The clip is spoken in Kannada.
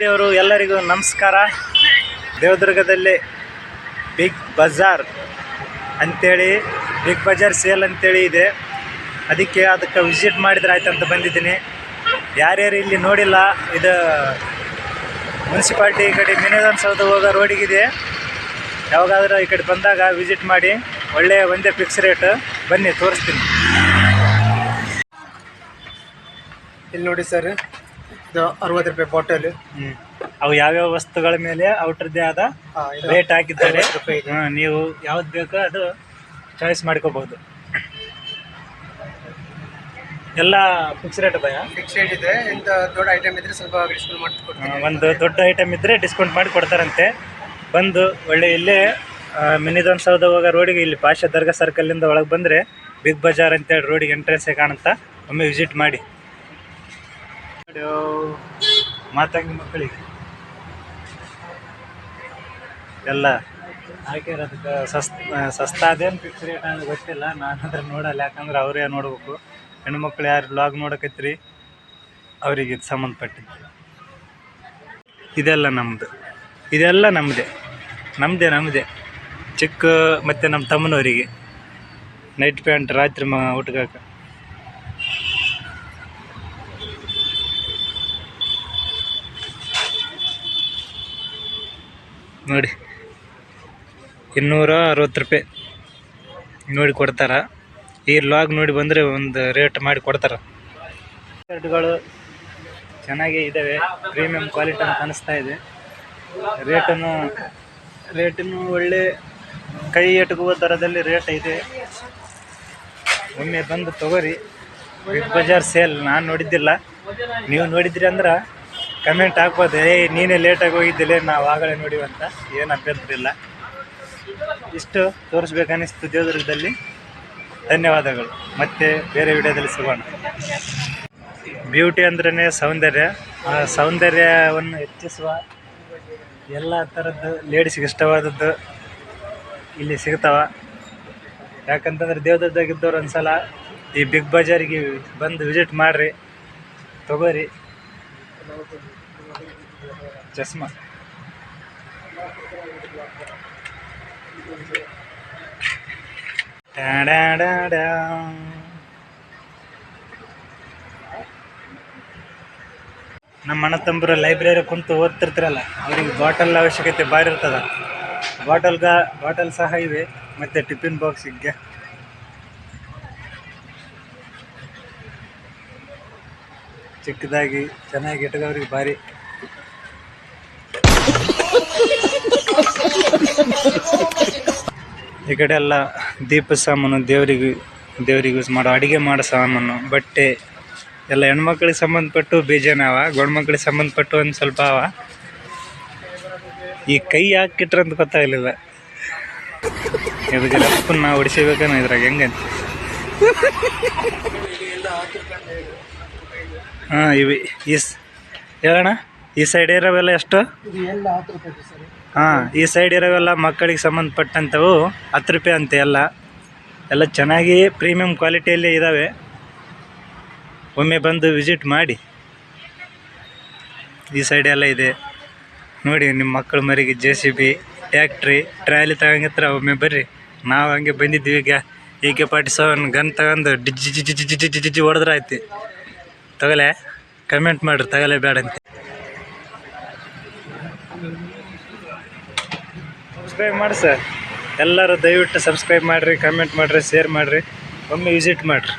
ದೇವರು ಎಲ್ಲರಿಗೂ ನಮಸ್ಕಾರ. ದೇವದುರ್ಗದಲ್ಲಿ ಬಿಗ್ ಬಜಾರ್ ಅಂತೇಳಿ, ಬಿಗ್ ಬಜಾರ್ ಸೇಲ್ ಅಂತೇಳಿ ಇದೆ. ಅದಕ್ಕೆ ಅದಕ್ಕೆ ವಿಸಿಟ್ ಮಾಡಿದ್ರೆ ಆಯ್ತು ಅಂತ ಬಂದಿದ್ದೀನಿ. ಯಾರ್ಯಾರು ಇಲ್ಲಿ ನೋಡಿಲ್ಲ, ಇದು ಮುನ್ಸಿಪಾಲ್ಟಿ ಈ ಕಡೆ ಮಿನಿದನ್ಸೌದ ಹೋಗೋ ರೋಡಿಗಿದೆ. ಯಾವಾಗಾದರೂ ಈ ಕಡೆ ಬಂದಾಗ ವಿಸಿಟ್ ಮಾಡಿ, ಒಳ್ಳೆಯ ಒಂದೇ ಫಿಕ್ಸ್ ರೇಟ್. ಬನ್ನಿ, ತೋರಿಸ್ತೀನಿ. ಇಲ್ಲಿ ನೋಡಿ ಸರ್ ಇದು ಅರವತ್ತು ರೂಪಾಯಿ ಬಾಟಲ್ ಅವು ಯಾವ್ಯಾವ ವಸ್ತುಗಳ ಮೇಲೆ ಔಟ್ರದ್ದೇ ಆದ ರೇಟ್ ಹಾಕಿದ್ದಾರೆ. ರೂಪಾಯಿ ಇದೆ. ಹ್ಮ್, ನೀವು ಯಾವ್ದು ಬೇಕೋ ಅದು ಚಾಯ್ಸ್ ಮಾಡ್ಕೋಬಹುದು ಎಲ್ಲ ಫಿಕ್ಸ್ ರೇಟ್ ಭಯ ಫಿಕ್ಸ್ ರೇಟ್ ಇದೆ. ಇಂಥ ದೊಡ್ಡ ಐಟಮ್ ಇದ್ರೆ ಸ್ವಲ್ಪ ಡಿಸ್ಕೌಂಟ್ ಮಾಡ್ಕೊಡ್ತೀನಿ ಒಂದು ದೊಡ್ಡ ಐಟಮ್ ಇದ್ದರೆ ಡಿಸ್ಕೌಂಟ್ ಮಾಡಿ ಕೊಡ್ತಾರಂತೆ. ಬಂದು ಒಳ್ಳೆ ಇಲ್ಲೇ ಮಿನಿದೊಂದು ಸೌದ ಹೋಗೋ ರೋಡಿಗೆ ಇಲ್ಲಿ ಪಾಶ ದರ್ಗಾ ಸರ್ಕಲಿಂದ ಒಳಗೆ ಬಂದರೆ ಬಿಗ್ ಬಜಾರ್ ಅಂತೇಳಿ ರೋಡಿಗೆ ಎಂಟ್ರೆನ್ಸೇ ಕಾಣುತ್ತಾ ಒಮ್ಮೆ ವಿಸಿಟ್ ಮಾಡಿ. ಮಾತಂಗಿ ಮಕ್ಕಳಿಗೆ. ಎಲ್ಲ ಹಾಕಿರೋದಕ್ಕೆ ಸಸ್ ಸಸ್ತಾ ಅದೇನು ಫಿಕ್ಸ್ ರೇಟ್ ಅಂತ ಗೊತ್ತಿಲ್ಲ. ನಾನು ಅದ್ರ ನೋಡಲ್ಲ. ಯಾಕಂದ್ರೆ ಅವರೇ ನೋಡ್ಬೇಕು. ಹೆಣ್ಮಕ್ಳು ಯಾರು ಬ್ಲಾಗ್ ನೋಡಕತ್ರಿ ಅವರಿಗೆ ಇದು ಸಂಬಂಧಪಟ್ಟಿದ್ದು. ಇದೆಲ್ಲ ನಮ್ಮದು ಇದೆಲ್ಲ ನಮ್ಮದೇ ನಮ್ಮದೇ ನಮ್ಮದೇ ಚಿಕ್ಕ ಮತ್ತು ನಮ್ಮ ತಮ್ಮನವರಿಗೆ. ನೈಟ್ ಪ್ಯಾಂಟ್ ರಾತ್ರಿ ಮ ನೋಡಿ. ಇನ್ನೂರ ಅರವತ್ತು ರೂಪಾಯಿ ನೋಡಿ ಕೊಡ್ತಾರ. ಈ ಲಾಗ್ ನೋಡಿ ಬಂದರೆ ಒಂದು ರೇಟ್ ಮಾಡಿ ಕೊಡ್ತಾರ. ಶರ್ಟ್ಗಳು ಚೆನ್ನಾಗೇ ಇದ್ದಾವೆ ಪ್ರೀಮಿಯಂ ಕ್ವಾಲಿಟಿ ಅಂತ ಅನಿಸ್ತಾ ಇದೆ. ರೇಟನ್ನು ರೇಟನ್ನು ಒಳ್ಳೆ ಕೈ ಎಟುಕುವ ದರದಲ್ಲಿ ರೇಟ್ ಇದೆ ಒಮ್ಮೆ ಬಂದು ತಗೋರಿ. ಬಿಗ್ ಬಜಾರ್ ಸೇಲ್ ನಾನು ನೋಡಿದ್ದಿಲ್ಲ. ನೀವು ನೋಡಿದ್ರಿ ಅಂದ್ರೆ ಕಮೆಂಟ್ ಹಾಕ್ಬೋದು. ಏ, ನೀನೇ ಲೇಟಾಗಿ ಹೋಗಿದ್ದಿಲ್ಲ ನಾವು ಆಗಲೇ ನೋಡಿವಂತ ಏನು ಅಭ್ಯಂತರಿಲ್ಲ ಇಷ್ಟು ತೋರಿಸ್ಬೇಕನ್ನಿಸ್ತು ದೇವದುರ್ಗದಲ್ಲಿ. ಧನ್ಯವಾದಗಳು. ಮತ್ತೆ ಬೇರೆ ವಿಡಿಯೋದಲ್ಲಿ ಸಿಗೋಣ. ಬ್ಯೂಟಿ ಅಂದ್ರೇ ಸೌಂದರ್ಯ. ಆ ಸೌಂದರ್ಯವನ್ನು ಹೆಚ್ಚಿಸುವ ಎಲ್ಲ ಥರದ್ದು ಲೇಡೀಸ್ಗೆ ಇಷ್ಟವಾದದ್ದು ಇಲ್ಲಿ ಸಿಗ್ತಾವ. ಯಾಕಂತಂದ್ರೆ ದೇವದುರ್ಗದಾಗಿದ್ದವ್ರು ಒಂದ್ಸಲ ಈ ಬಿಗ್ ಬಜಾರಿಗೆ ಬಂದು ವಿಸಿಟ್ ಮಾಡಿರಿ, ತಗೋರಿ. ಚಸ್ಮಾ. ನಮ್ಮ ಅಣ್ಣ ತಂಬ್ರ ಲೈಬ್ರರಿ ಕುಂತು ಓದ್ತಿರ್ತಾರಲ್ಲ, ಅವ್ರಿಗೆ ಬಾಟಲ್ ಅವಶ್ಯಕತೆ ಭಾರಿ ಇರ್ತದ. ಬಾಟಲ್ ಬಾಟಲ್ ಸಹ ಇವೆ, ಮತ್ತೆ ಟಿಫಿನ್ ಬಾಕ್ಸ್ ಇದೆ ಚಿಕ್ಕದಾಗಿ ಚೆನ್ನಾಗಿ ಇಟ್ಕೋರಿಗೆ ಭಾರಿ ಈ ಕಡೆ ಎಲ್ಲ ದೀಪ ಸಾಮಾನು ದೇವರಿಗೆ ದೇವರಿಗೆ ಯೂಸ್ ಮಾಡೋ, ಅಡುಗೆ ಮಾಡೋ ಸಾಮಾನು, ಬಟ್ಟೆ, ಎಲ್ಲ ಹೆಣ್ಮಕ್ಳಿಗೆ ಸಂಬಂಧಪಟ್ಟು ಬೀಜನ ಅವ ಗಂಡು ಸಂಬಂಧ ಸಂಬಂಧಪಟ್ಟು ಒಂದು ಸ್ವಲ್ಪ ಅವ. ಈ ಕೈ ಹಾಕಿಟ್ರಂತ ಗೊತ್ತಾಗಲಿಲ್ಲ ಇದಕ್ಕೆ ರಪ್ಪನ್ನ ನಾವು ಹೊಡಿಸಬೇಕನ್ನ ಇದ್ರಾಗ ಹೆಂಗಂತ ಹಾಂ, ಇವಿ, ಈ ಹೇಳೋಣ ಈ ಸೈಡ್ ಇರೋವೆಲ್ಲ ಎಷ್ಟು? ಹಾಂ ಈ ಸೈಡ್ ಇರೋವೆಲ್ಲ ಮಕ್ಕಳಿಗೆ ಸಂಬಂಧಪಟ್ಟಂಥವು ಹತ್ತು ರೂಪಾಯಿ ಅಂತೆ ಎಲ್ಲ ಎಲ್ಲ ಚೆನ್ನಾಗಿ ಪ್ರೀಮಿಯಂ ಕ್ವಾಲಿಟಿಯಲ್ಲಿ ಇದ್ದಾವೆ ಒಮ್ಮೆ ಬಂದು ವಿಸಿಟ್ ಮಾಡಿ ಈ ಸೈಡ್ ಎಲ್ಲ ಇದೆ ನೋಡಿ ನಿಮ್ಮ ಮಕ್ಕಳ ಮರಿಗೆ J C B tractor trolley ತಗೊಂಗಿತ್ರ ಒಮ್ಮೆ ಬರ್ರಿ ನಾವು ಹಂಗೆ ಬಂದಿದ್ವಿ ಈಗ ಈಗ ಪಾರ್ಟಿ ಸೆವೆನ್ ಗನ್ ತಗೊಂಡು ಡಿಜಿ ಜಿಜಿ ಜಿಜಿ ಜಿಜ್ಜಿ ಜಿಜಿ ಹೊಡೆದ್ರೆ ಆಯ್ತು ತಗಲೆ ಕಮೆಂಟ್ ಮಾಡ್ರಿ ತಗಲೆ ಬೇಡ ಅಂತ ಸಬ್ಸ್ಕ್ರೈಬ್ ಮಾಡಿ ಸರ್ ಎಲ್ಲರೂ ದಯವಿಟ್ಟು ಸಬ್ಸ್ಕ್ರೈಬ್ ಮಾಡಿರಿ ಕಮೆಂಟ್ ಮಾಡಿರಿ ಶೇರ್ ಮಾಡಿರಿ. ಒಮ್ಮೆ ವಿಸಿಟ್ ಮಾಡಿರಿ.